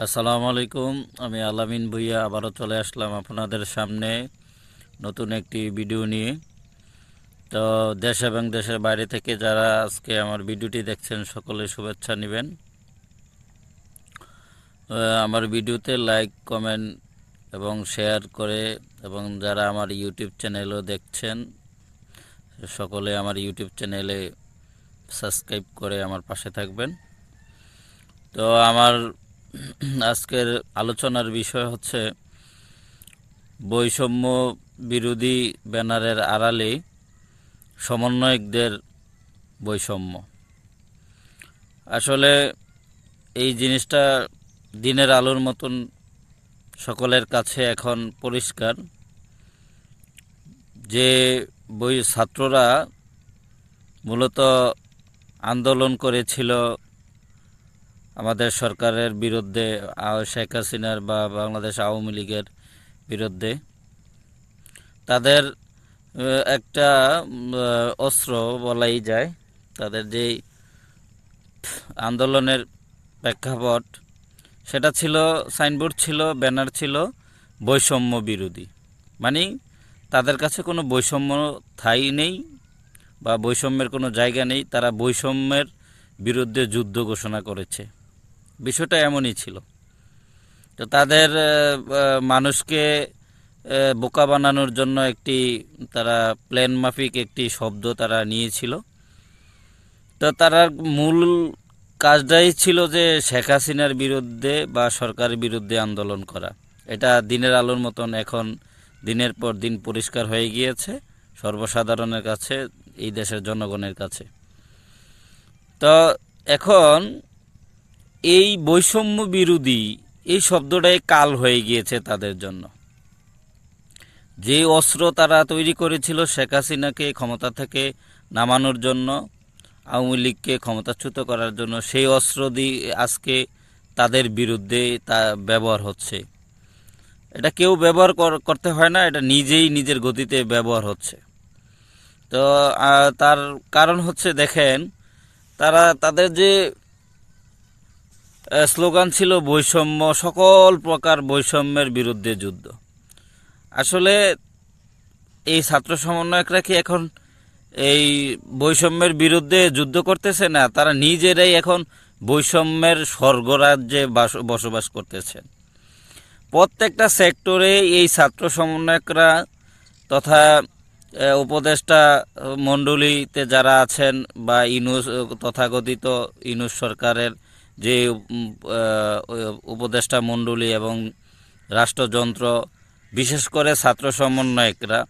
আসসালামু আলাইকুম, আমি আলামিন ভুইয়া আবারও চলে আসলাম আপনাদের সামনে নতুন একটি ভিডিও নিয়ে। তো দেশ এবং দেশের বাইরে থেকে যারা আজকে আমার ভিডিওটি দেখছেন, সকলে শুভেচ্ছা নেবেন। আমার ভিডিওতে লাইক, কমেন্ট এবং শেয়ার করে এবং যারা আমার ইউটিউব চ্যানেলও দেখছেন, সকলে আমার ইউটিউব চ্যানেলে সাবস্ক্রাইব করে আমার পাশে থাকবেন। তো আমার আজকের আলোচনার বিষয় হচ্ছে বৈষম্য বিরোধী ব্যানারের আড়ালে সমন্বয়কদের বৈষম্য। আসলে এই জিনিসটা দিনের আলোর মতন সকলের কাছে এখন পরিষ্কার। যে বই ছাত্ররা মূলত আন্দোলন করেছিল আমাদের সরকারের বিরুদ্ধে শেখ হাসিনার বা বাংলাদেশ আওয়ামী লীগের বিরুদ্ধে তাদের একটা অস্ত্র বলাই যায়। তাদের যেই আন্দোলনের প্রেক্ষাপট, সেটা ছিল, সাইনবোর্ড ছিল, ব্যানার ছিল, বৈষম্য বিরোধী। মানে তাদের কাছে কোনো বৈষম্য থাই নেই বা বৈষম্যের কোনো জায়গা নেই। তারা বৈষম্যের বিরুদ্ধে যুদ্ধ ঘোষণা করেছে। বিষয়টা এমনই ছিল। তো তাদের মানুষকে বোকা বানানোর জন্য একটি, তারা প্ল্যান মাফিক একটি শব্দ তারা নিয়েছিল। তো তারা মূল কাজটাই ছিল যে শেখ হাসিনার বিরুদ্ধে বা সরকারের বিরুদ্ধে আন্দোলন করা। এটা দিনের আলোর মতন এখন দিনের পর দিন পরিষ্কার হয়ে গিয়েছে, সর্বসাধারণের কাছে, এই দেশের জনগণের কাছে। তো এখন এই বৈষম্য বিরোধী এই শব্দটাই কাল হয়ে গিয়েছে তাদের জন্য। যে অস্ত্র তারা তৈরি করেছিল শেখ হাসিনাকে ক্ষমতা থেকে নামানোর জন্য, আওয়ামী লীগকে ক্ষমতাচ্যুত করার জন্য, সেই অস্ত্র দিয়ে আজকে তাদের বিরুদ্ধে তা ব্যবহার হচ্ছে। এটা কেউ ব্যবহার কর- করতে হয় না, এটা নিজেই নিজের গতিতে ব্যবহার হচ্ছে। তো তার কারণ হচ্ছে, দেখেন, তারা, তাদের যে স্লোগান ছিল বৈষম্য, সকল প্রকার বৈষম্যের বিরুদ্ধে যুদ্ধ। আসলে এই ছাত্র সমন্বয়করা কি এখন এই বৈষম্যের বিরুদ্ধে যুদ্ধ করতেছে না? তারা নিজেরাই এখন বৈষম্যের স্বর্গরাজ্যে বাস- বসবাস করতেছেন প্রত্যেকটা সেক্টরে এই ছাত্র সমন্বয়করা তথা উপদেষ্টা মণ্ডলীতে যারা আছেন বা ইনুস, তথাকথিত ইনুস সরকারের যে উপদেষ্টা মণ্ডলী এবং রাষ্ট্রযন্ত্র, বিশেষ করে ছাত্র সমন্বয়করা,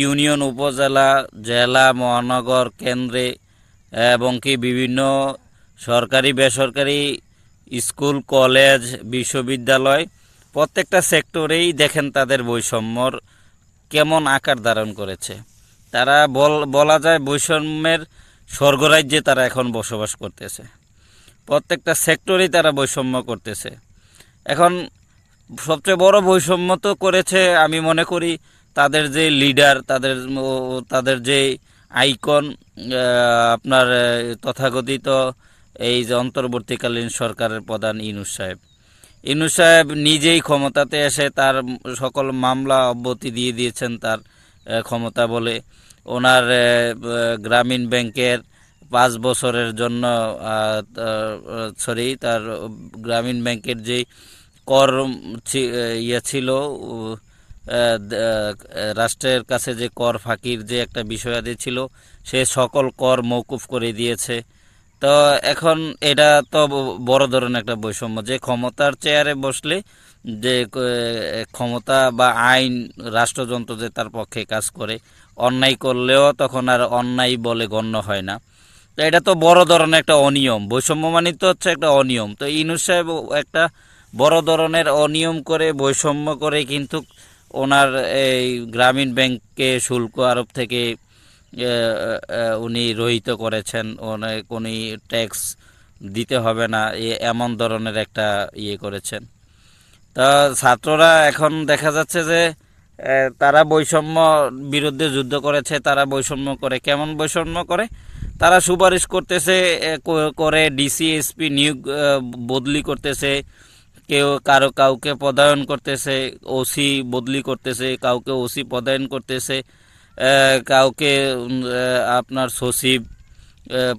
ইউনিয়ন, উপজেলা, জেলা, মহানগর কেন্দ্রে এবং কি বিভিন্ন সরকারি, বেসরকারি স্কুল, কলেজ, বিশ্ববিদ্যালয়, প্রত্যেকটা সেক্টরেই দেখেন তাদের বৈষম্যর কেমন আকার ধারণ করেছে। তারা বল, বলা যায় বৈষম্যের স্বর্গরাজ্যে তারা এখন বসবাস করতেছে। প্রত্যেকটা সেক্টরেই তারা বৈষম্য করতেছে। এখন সবচেয়ে বড় বৈষম্য তো করেছে, আমি মনে করি, তাদের যে লিডার তাদের তাদের যে আইকন আপনার তথাকথিত এই যে অন্তর্বর্তীকালীন সরকারের প্রধান ইনুস সাহেব। ইনুস সাহেব নিজেই ক্ষমতাতে এসে তার সকল মামলা অব্যাহতি দিয়ে দিয়েছেন তার ক্ষমতা বলে। ওনার গ্রামীণ ব্যাংকের পাঁচ বছরের জন্য সরি তার গ্রামীণ ব্যাংকের যে কর ইয়ে ছিল রাষ্ট্রের কাছে যে কর ফাঁকির যে একটা বিষয়াদি ছিল, সে সকল কর মৌকুফ করে দিয়েছে। তো এখন এটা তো বড় ধরনের একটা বৈষম্য। যে ক্ষমতার চেয়ারে বসলে, যে ক্ষমতা বা আইন রাষ্ট্রযন্ত্র যে তার পক্ষে কাজ করে, অন্যায় করলেও তখন আর অন্যায় বলে গণ্য হয় না। তো এটা তো বড় ধরনের একটা অনিয়ম। বৈষম্য মানিত হচ্ছে একটা অনিয়ম। তো ইনুস সাহেব একটা বড় ধরনের অনিয়ম করে, বৈষম্য করে কিন্তু ওনার এই গ্রামীণ ব্যাংককে শুল্ক আরোপ থেকে উনি রহিত করেছেন। অনেক উনি ট্যাক্স দিতে হবে না এমন ধরনের একটা ইয়ে করেছেন। তা ছাত্ররা এখন দেখা যাচ্ছে যে তারা বৈষম্য বিরুদ্ধে যুদ্ধ করেছে, তারা বৈষম্য করে। কেমন বৈষম্য করে? তারা সুপারিশ করতেছে করে ডিসি এসপি নিয়োগ বদলি করতেছে, কেউ কারও কাউকে পদায়ন করতেছে ওসি বদলি করতেছে, কাউকে ওসি পদায়ন করতেছে কাউকে আপনার সচিব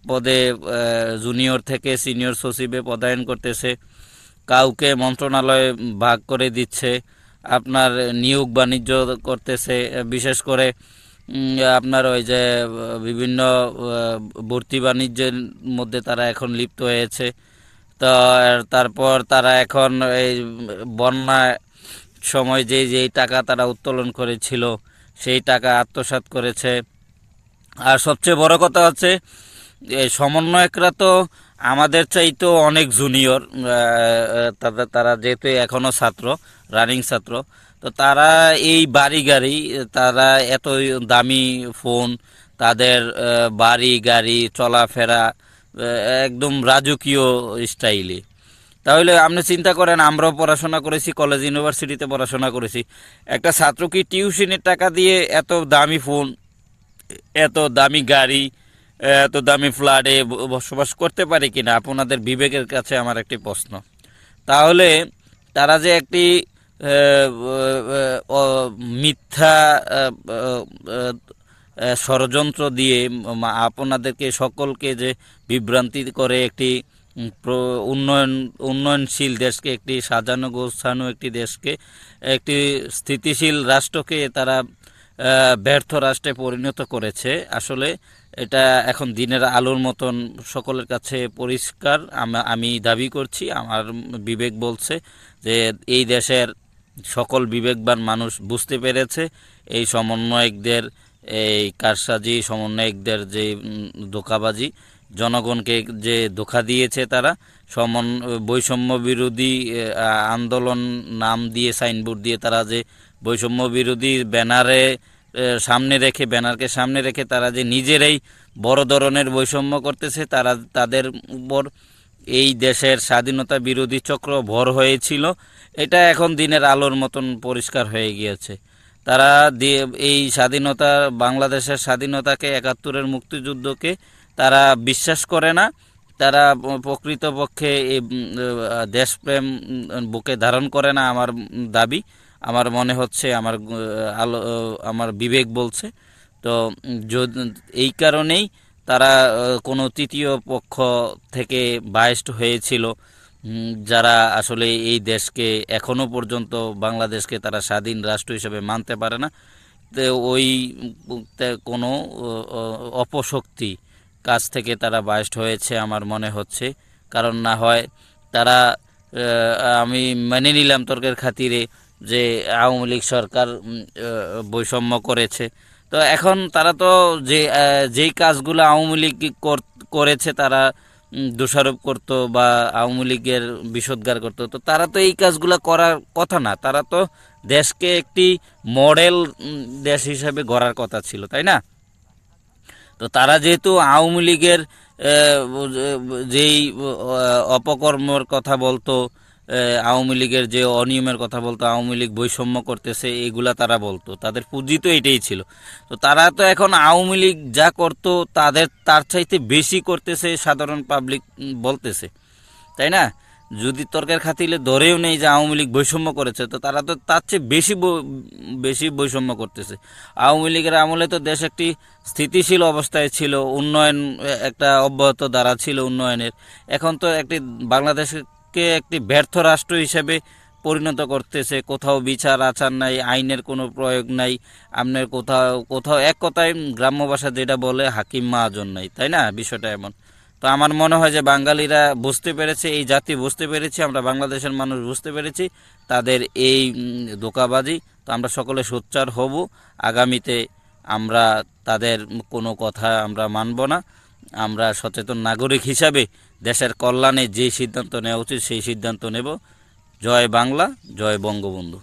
পদে জুনিয়র থেকে সিনিয়র সচিবে পদায়ন করতেছে, কাউকে মন্ত্রণালয়ে ভাগ করে দিচ্ছে, আপনার নিয়োগ বাণিজ্য করতেছে বিশেষ করে আপনার ওই যে বিভিন্ন ভর্তি বাণিজ্যের মধ্যে তারা এখন লিপ্ত হয়েছে। তো তারপর তারা এখন এই বন্যায় সময় যে যেই টাকা তারা উত্তোলন করেছিল, সেই টাকা আত্মসাৎ করেছে। আর সবচেয়ে বড় কথা হচ্ছে এই সমন্বয়করা তো আমাদের চাইতেও অনেক জুনিয়র তারা যেহেতু এখনও ছাত্র রানিং ছাত্র তো তারা এই বাড়ি গাড়ি, তারা এত দামি ফোন, তাদের বাড়ি গাড়ি, চলাফেরা একদম রাজকীয় স্টাইলে তাহলে আপনি চিন্তা করেন, আমরাও পড়াশোনা করেছি কলেজ ইউনিভার্সিটিতে পড়াশোনা করেছি। একটা ছাত্র কি টিউশনের টাকা দিয়ে এত দামি ফোন, এত দামি গাড়ি, এত দামি ফ্ল্যাটে বসবাস করতে পারে কিনা? আপনাদের বিবেকের কাছে আমার একটি প্রশ্ন। তাহলে তারা যে একটি মিথ্যা ষড়যন্ত্র দিয়ে আপনাদেরকে সকলকে যে বিভ্রান্তি করে একটি উন্নয়ন, উন্নয়নশীল দেশকে একটি সাজানো গোছানো একটি দেশকে, একটি স্থিতিশীল রাষ্ট্রকে তারা ব্যর্থ রাষ্ট্রে পরিণত করেছে। আসলে এটা এখন দিনের আলোর মতন সকলের কাছে পরিষ্কার। আমি দাবি করছি, আমার বিবেক বলছে যে এই দেশের সকল বিবেকবান মানুষ বুঝতে পেরেছে। এই সমন্বয়কদের, এই কারসাজি সমন্বয়কদের যে ধোঁকাবাজি, জনগণকে যে ধোকা দিয়েছে তারা, সমন, বৈষম্য বিরোধী আন্দোলন নাম দিয়ে, সাইনবোর্ড দিয়ে তারা যে বৈষম্য বিরোধী ব্যানারে সামনে রেখে, ব্যানারকে সামনে রেখে তারা যে নিজেরাই বড় ধরনের বৈষম্য করতেছে, তারা, তাদের উপর এই দেশের স্বাধীনতা বিরোধী চক্র ভর হয়েছিল। এটা এখন দিনের আলোর মতন পরিষ্কার হয়ে গিয়েছে। তারা এই স্বাধীনতা, বাংলাদেশের স্বাধীনতাকে, একাত্তরের মুক্তিযুদ্ধকে তারা বিশ্বাস করে না। তারা প্রকৃতপক্ষে দেশপ্রেম বুকে ধারণ করে না আমার দাবি। আমার মনে হচ্ছে, আমার, আলো আমার বিবেক বলছে। তো এই কারণেই তারা কোনো তৃতীয় পক্ষ থেকে বায়েস্ট হয়েছিল। যারা আসলে এই দেশকে এখনও পর্যন্ত বাংলাদেশকে তারা স্বাধীন রাষ্ট্র হিসেবে মানতে পারে না, তো ওই কোনো অপশক্তি কাছ থেকে তারা বায়েস্ট হয়েছে আমার মনে হচ্ছে। কারণ না হয় তারা আমি মেনে নিলাম তর্কের খাতিরে যে আওয়ামী লীগ সরকার বৈষম্য করেছে। তো এখন তারা তো যে যেই কাজগুলো আওয়ামী লীগ কর- করেছে তারা দোষারোপ করত বা আওয়ামী লীগের বিষোদ্গার করতো। তো তারা তো এই কাজগুলো করার কথা না। তারা তো দেশকে একটি মডেল দেশ হিসাবে গড়ার কথা ছিল, তাই না? তো তারা যেহেতু আওয়ামী লীগের যেই অপকর্মর কথা বলতো আওয়ামী লীগের যে অনিয়মের কথা বলতো, আওয়ামী লীগ বৈষম্য করতেছে, এগুলা তারা বলতো। তাদের পুঁজি তো এটাই ছিল। তো তারা তো এখন আওয়ামী লীগ যা করতো, তাদের, তার চাইতে বেশি করতেছে, সাধারণ পাবলিক বলতেছে। তাই না? যদি তর্কের খাতিলে ধরেও নেই যে আওয়ামী লীগ বৈষম্য করেছে, তো তারা তো তার চেয়ে বেশি বেশি বৈষম্য করতেছে। আওয়ামী লীগের আমলে তো দেশ একটি স্থিতিশীল অবস্থায় ছিল, উন্নয়ন একটা অব্যাহত দ্বারা ছিল উন্নয়নের। এখন তো একটি বাংলাদেশকে একটি ব্যর্থ রাষ্ট্র হিসেবে পরিণত করতেছে। কোথাও বিচার আচার নাই, আইনের কোনো প্রয়োগ নাই। আপনার কোথাও কোথাও এক কথায় গ্রাম্য ভাষা যেটা বলে, হাকিম মাহাজন নাই, তাই না? বিষয়টা এমন। তো আমার মনে হয় যে বাঙালিরা বুঝতে পেরেছে, এই জাতি বুঝতে পেরেছি, আমরা বাংলাদেশের মানুষ বুঝতে পেরেছি, তাদের এই ধোঁকাবাজি। তো আমরা সকলে সোচ্চার হব, আগামীতে আমরা তাদের কোনো কথা আমরা মানব না। আমরা সচেতন নাগরিক হিসাবে দেশের কল্যাণে যে সিদ্ধান্ত নেওয়া উচিত সেই সিদ্ধান্ত নেব। জয় বাংলা জয় বঙ্গবন্ধু।